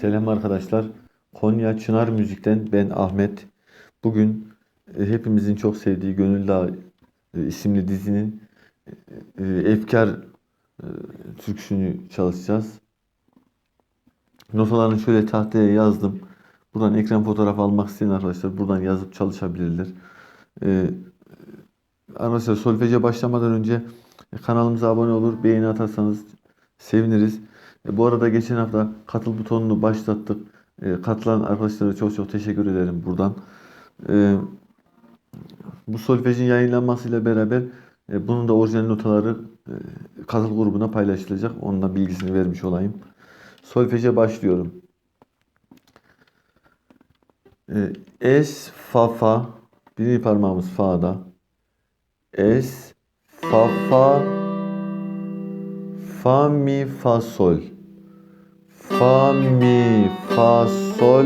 Selam arkadaşlar. Konya Çınar Müzik'ten ben Ahmet. Bugün e, hepimizin çok sevdiği Gönül Dağı e, isimli dizinin e, Efkar türküsünü çalışacağız. Notalarını şöyle tahtaya yazdım. Buradan ekran fotoğrafı almak isteyen arkadaşlar buradan yazıp çalışabilirler. Arkadaşlar solfeje başlamadan önce kanalımıza abone olur, beğeni atarsanız seviniriz. E, Bu arada geçen hafta katıl butonunu başlattık. E, Katılan arkadaşlara çok çok teşekkür ederim buradan. E, Bu solfejin yayınlanmasıyla beraber e, bunun da orijinal notaları katıl grubuna paylaşılacak. Onun bilgisini vermiş olayım. Solfeje başlıyorum. E, Es, fa, fa. Birinci parmağımız fa'da. Es, fa, fa, fa, mi, fa, sol. Fa, mi, fa, sol.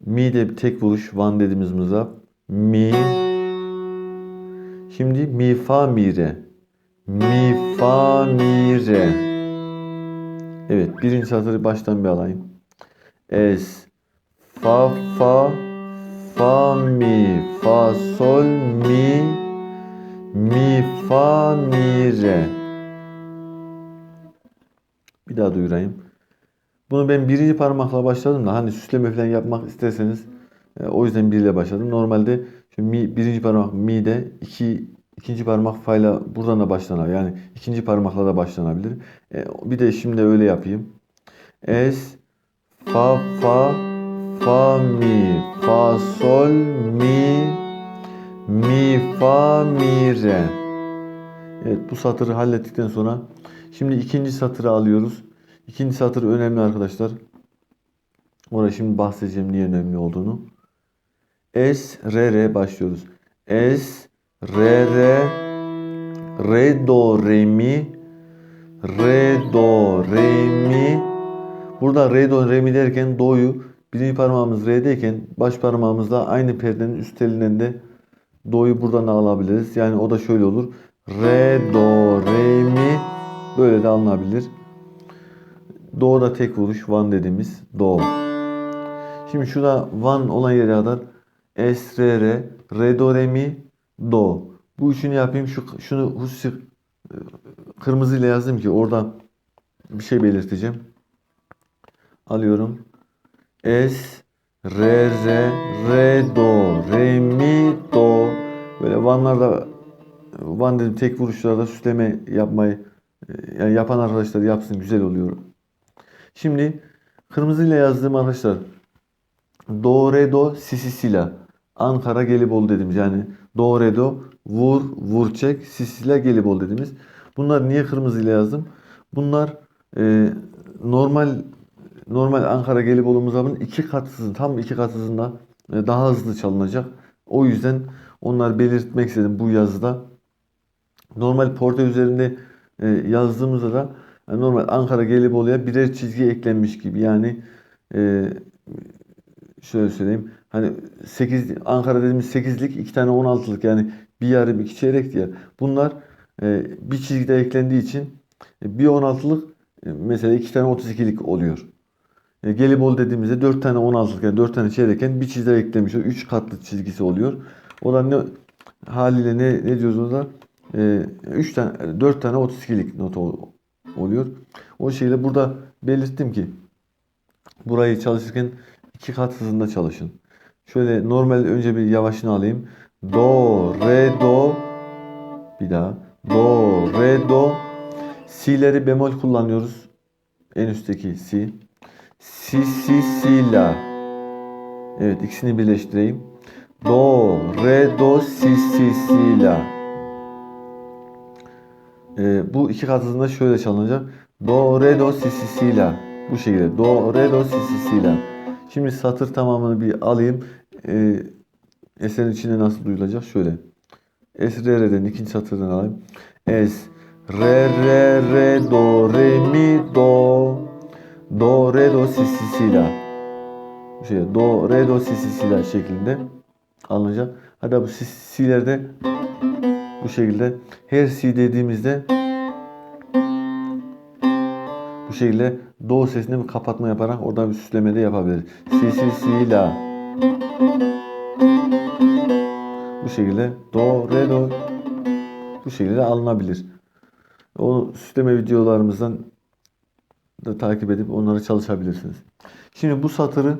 Mi de bir tek vuruş. Van dediğimiz mızrap. Mi. Şimdi mi, fa, mi, re. Mi, fa, mi, re. Evet. Birinci satırı baştan bir alayım. Es, fa, fa, fa, mi, fa, sol, mi, mi, fa, mi, re. Bir daha duyurayım. Bunu ben birinci parmakla başladım da hani süsleme falan yapmak isterseniz e, o yüzden biriyle başladım. Normalde şimdi mi, birinci parmak mi'de iki ikinci parmak fayla buradan da başlanabilir. Yani ikinci parmakla da başlanabilir. E, bir de şimdi öyle yapayım. Es fa fa fa mi fa sol mi mi fa mi re. Evet bu satırı hallettikten sonra şimdi ikinci satırı alıyoruz. İkinci satır önemli arkadaşlar. Orada şimdi bahsedeceğim niye önemli olduğunu. Es re re başlıyoruz. Es re re re do re mi re do re mi Burada re do re mi derken do'yu birinci parmağımız re'deyken baş parmağımızla aynı perdenin üst telinden de do'yu buradan alabiliriz. Yani o da şöyle olur. Re do re mi böyle de alınabilir. Do da tek vuruş van dediğimiz do. Şimdi şurada van olan yere kadar es re re re do re mi do. Bu üçünü yapayım. Şu şunu hususi kırmızıyla yazdım ki orada bir şey belirteceğim. Alıyorum. Es, re, re, re, do, re, mi, do. Böyle vanlarda van dedim tek vuruşlarda süsleme yapmayı yani yapan arkadaşlar yapsın güzel oluyor. Şimdi kırmızıyla yazdığım arkadaşlar do, re, do, si, si, si, la. Ankara Gelibolu dediğimiz yani do, re, do, vur, vur, çek, si, si, la, Gelibolu dediğimiz. Bunlar niye kırmızıyla yazdım? Bunlar e, normal normal Ankara Gelibolu mızrabının iki katısının tam iki katısında e, daha hızlı çalınacak. O yüzden onları belirtmek istedim bu yazıda. Normal portre üzerinde e, yazdığımızda da yani normal Ankara Gelibolu'ya birer çizgi eklenmiş gibi. Yani e, şöyle söyleyeyim. Hani 8 Ankara dediğimiz 8'lik, iki tane 16'lık yani bir yarım iki çeyrek diye. Bunlar e, bir çizgide eklendiği için e, bir 16'lık e, mesela iki tane 32'lik oluyor. E, Gelibolu dediğimizde 4 tane 16'lık yani 4 tane çeyrekken bir çizgi eklemiş. 3 katlı çizgisi oluyor. O da ne haliyle ne, ne diyoruz orada? 3 e, tane 4 tane 32'lik nota oluyor. O şeyle burada belirttim ki burayı çalışırken iki kat hızında çalışın. Şöyle normal önce bir yavaşını alayım. Do, re, do. Bir daha. Do, re, do. Si'leri bemol kullanıyoruz. En üstteki si. Si, si, si, la. Evet ikisini birleştireyim. Do, re, do, si, si, si, la. Ee, bu iki kat hızında şöyle çalınacak. Do, re, do, si, si, si, la. Bu şekilde. Do, re, do, si, si, si, la. Şimdi satır tamamını bir alayım. Ee, eserin içinde nasıl duyulacak? Şöyle. Es, re, re'den ikinci satırdan alayım. Es, re, re, re, do, re, mi, do. Do, re, do, si, si, si, la. Bu şey, do, re, do, si, si, si, la şeklinde alınacak. Hatta bu si, si'lerde bu şekilde her si dediğimizde bu şekilde do sesine bir kapatma yaparak orada bir süsleme de yapabiliriz. Si si si la. Bu şekilde do re do bu şekilde alınabilir. O süsleme videolarımızdan da takip edip onları çalışabilirsiniz. Şimdi bu satırı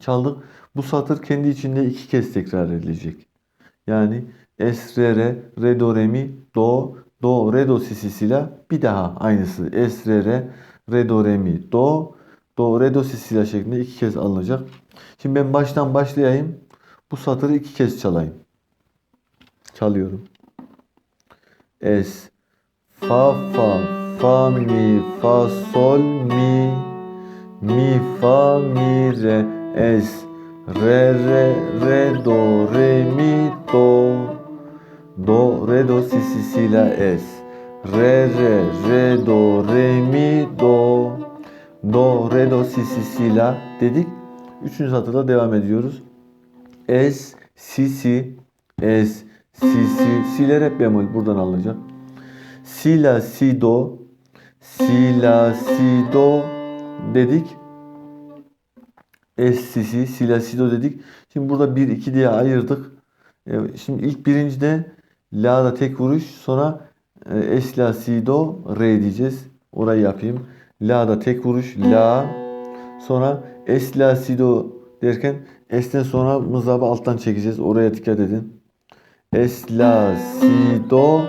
çaldık. Bu satır kendi içinde iki kez tekrar edilecek. Yani es re re re do re mi do do re do si si si la bir daha aynısı es re re re do re mi do do re do si si la şeklinde iki kez alınacak. Şimdi ben baştan başlayayım. Bu satırı iki kez çalayım. Çalıyorum. Es fa fa fa mi fa sol mi mi fa mi re es re re re do re mi do do re do si si si la es re re re do re mi do do re do si si si la dedik. Üçüncü satırda devam ediyoruz. Es si si es si si si'ler hep bemol buradan alınacak. Si la si do si la si do dedik. Es si si si la si do dedik. Şimdi burada 1 2 diye ayırdık. E, Şimdi ilk birincide la'da tek vuruş sonra es la si do re diyeceğiz. Orayı yapayım. La'da tek vuruş la sonra es la si do derken es'ten sonra mızrabı alttan çekeceğiz. Oraya dikkat edin. Es la si do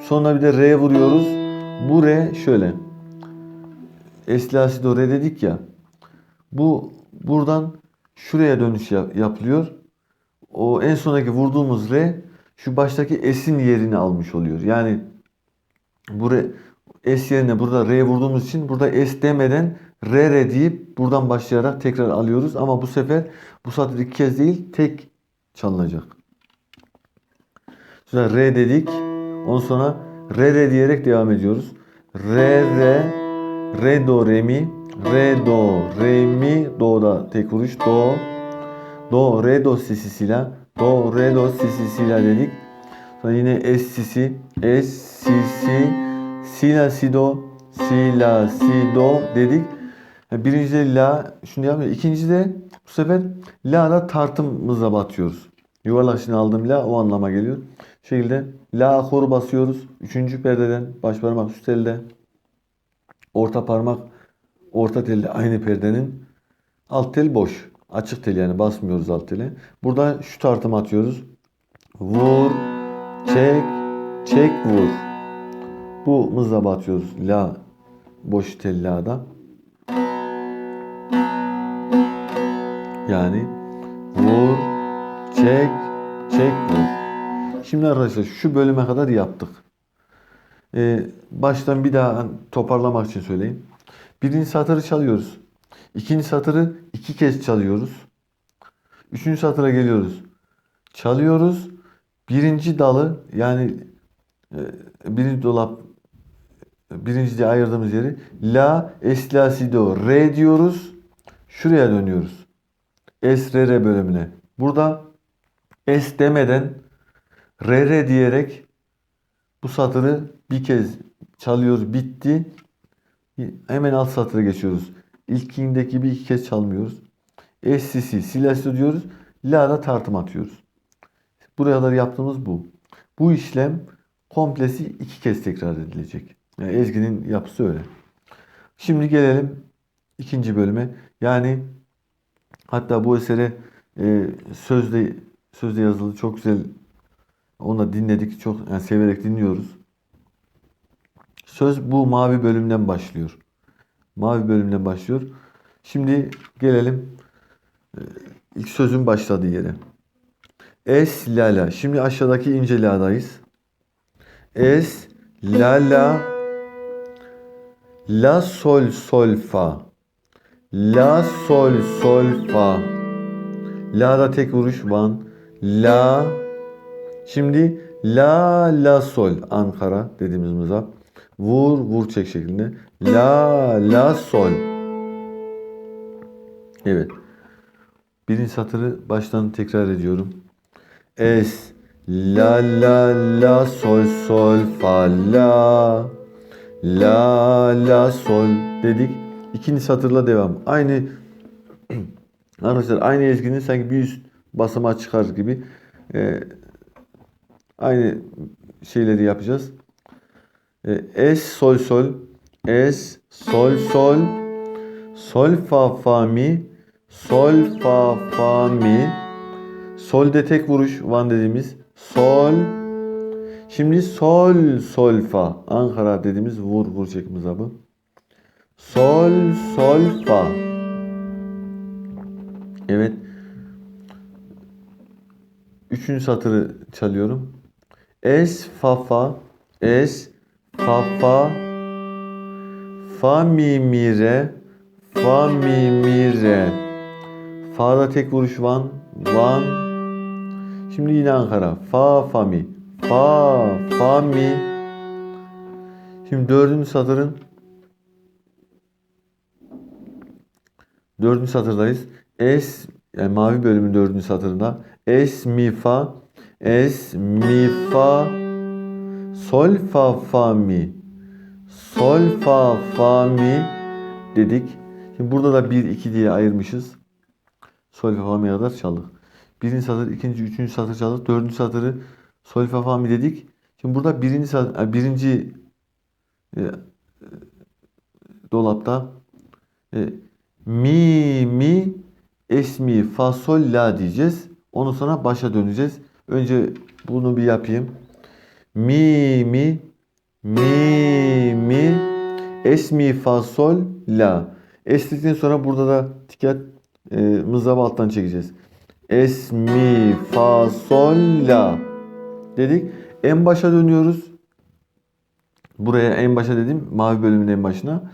sonra bir de re vuruyoruz. Bu re şöyle. Es la si do re dedik ya. Bu buradan şuraya dönüş yap- yapılıyor. O en sondaki vurduğumuz re şu baştaki es'in yerini almış oluyor. Yani bu re, es yerine burada re vurduğumuz için burada es demeden re re deyip buradan başlayarak tekrar alıyoruz. Ama bu sefer bu satır iki kez değil tek çalınacak. Sonra re dedik. Ondan sonra re re diyerek devam ediyoruz. Re re re do re mi re do re mi do da tek vuruş do do re do si si si la do re do si si si la dedik. Sonra yine es si si es si si si la si do si la si do dedik. Yani Birincide la şunu yapmıyor. İkincide bu sefer la'da tartımımıza batıyoruz. Yuvarlak şimdi aldığım la o anlama geliyor. Şu şekilde la akoru basıyoruz. Üçüncü perdeden baş parmak üst elde. Orta parmak orta telde aynı perdenin. Alt tel boş. Açık tel yani basmıyoruz alt tele. Burada şu tartımı atıyoruz. Vur, çek, çek, vur. Bu mızraba atıyoruz. La boş tel la'da. Yani vur, çek, çek, vur. Şimdi arkadaşlar şu bölüme kadar yaptık. Ee, baştan bir daha toparlamak için söyleyeyim. Birinci satırı çalıyoruz. İkinci satırı iki kez çalıyoruz. Üçüncü satıra geliyoruz. Çalıyoruz. Birinci dalı yani e, birinci dolap birinci diye ayırdığımız yeri la es re diyoruz. Şuraya dönüyoruz. Es re re bölümüne. Burada es demeden re re diyerek bu satırı bir kez çalıyoruz. Bitti. Hemen alt satıra geçiyoruz. İlkindeki gibi iki kez çalmıyoruz. Es si si si la si do diyoruz. La'da tartım atıyoruz. Buraya kadar yaptığımız bu. Bu işlem komplesi iki kez tekrar edilecek. Yani ezginin yapısı öyle. Şimdi gelelim ikinci bölüme. Yani hatta bu esere e, sözde sözde yazılı çok güzel onu da dinledik. Çok yani severek dinliyoruz. Söz bu mavi bölümden başlıyor. Mavi bölümden başlıyor. Şimdi gelelim e, ilk sözün başladığı yere. Es la la. Şimdi aşağıdaki ince la'dayız. Es la la la sol sol fa. La sol sol fa. La'da tek vuruş one. La Şimdi la la sol Ankara dediğimiz mızrap. Vur vur çek şeklinde. La la sol. Evet. Birinci satırı baştan tekrar ediyorum. Es la la la sol sol fa la La la sol dedik. İkinci satırla devam. Aynı arkadaşlar aynı ezginin sanki bir üst basamağa çıkar gibi e, aynı şeyleri yapacağız. E, es sol sol es sol sol sol fa fa mi sol fa fa mi solde tek vuruş van dediğimiz sol Şimdi sol sol fa Ankara dediğimiz vur vur çekimiz bu. Sol sol fa. Evet. Üçüncü satırı çalıyorum. Es fa fa es fa fa fa mi mi re fa mi mi re fa'da tek vuruş van van şimdi yine Ankara. Fa fa mi fa fa mi şimdi dördüncü satırın dördüncü satırdayız. Es yani mavi bölümün dördüncü satırında. Es mi fa. Es mi fa. Sol fa fa mi sol fa fa mi dedik. Şimdi burada da 1 2 diye ayırmışız. Sol fa fa mi'ye kadar çaldık. Birinci satır, ikinci, üçüncü satır çaldık. Dördüncü satırı sol fa fa mi dedik. Şimdi burada birinci satır, yani birinci e, e, dolapta e, mi mi es mi fa sol la diyeceğiz. Ondan sonra başa döneceğiz. Önce bunu bir yapayım. Mi mi mi mi es mi fa sol la. Estikten sonra burada da dikkat e, mızrabı alttan çekeceğiz. Es mi fa sol la dedik. En başa dönüyoruz. Buraya en başa dedim. Mavi bölümün en başına.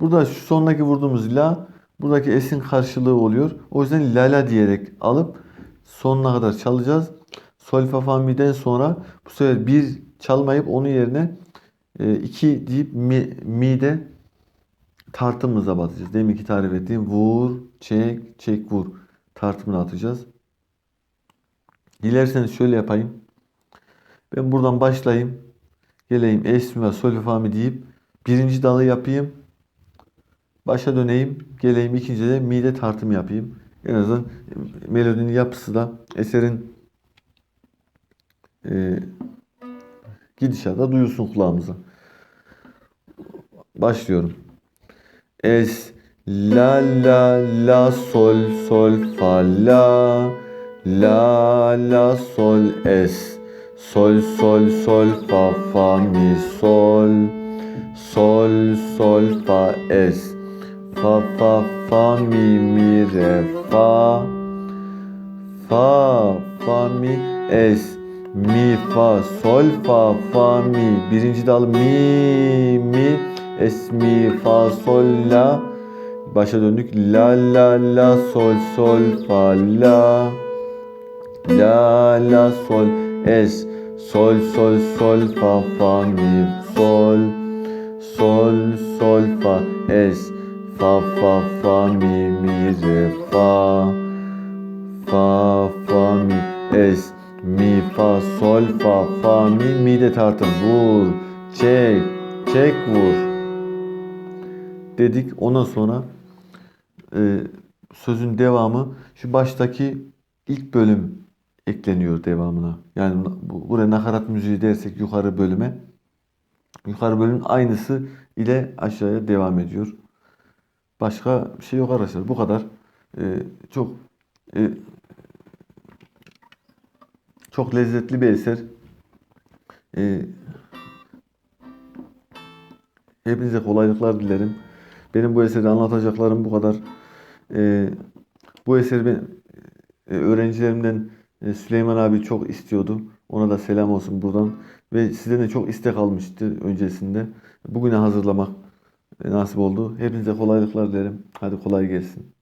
Burada şu sondaki vurduğumuz la buradaki es'in karşılığı oluyor. O yüzden la la diyerek alıp sonuna kadar çalacağız. Sol fa fa mi'den sonra bu sefer bir çalmayıp onun yerine 2 deyip mi, mi'de tartımımıza batacağız. Demin ki tarif ettiğim vur, çek, çek, vur tartımını atacağız. Dilerseniz şöyle yapayım. Ben buradan başlayayım. Geleyim es mi ve sol fa mi deyip birinci dalı yapayım. Başa döneyim. Geleyim ikinci de mi'de tartım yapayım. En azından melodinin yapısı da eserin e, gidişata duyulsun kulağımıza. Başlıyorum. Es la la la sol sol fa la. La la sol es. Sol sol sol fa fa mi sol. Sol sol fa es. Fa fa fa mi mi re fa. Fa fa mi es. Mi fa sol fa fa mi. Birinci dal mi mi es mi fa sol la. Başa döndük. La la la sol sol fa la. La la sol es. Sol sol sol fa fa mi sol. Sol sol fa es. Fa fa fa mi mi re fa. Fa fa mi es. Mi fa sol fa fa mi mi de tartın. Vur. Çek. Çek vur dedik ondan sonra e, sözün devamı şu baştaki ilk bölüm ekleniyor devamına. Yani bu, buraya nakarat müziği dersek yukarı bölüme yukarı bölümün aynısı ile aşağıya devam ediyor. Başka bir şey yok arkadaşlar. Bu kadar. E, çok e, çok lezzetli bir eser. E, hepinize kolaylıklar dilerim. Benim bu eseri anlatacaklarım bu kadar. E, bu eseri ben e, öğrencilerimden e, Süleyman abi çok istiyordu. Ona da selam olsun buradan. Ve sizden de çok istek almıştı öncesinde. Bugüne hazırlamak e, nasip oldu. Hepinize kolaylıklar dilerim. Hadi kolay gelsin.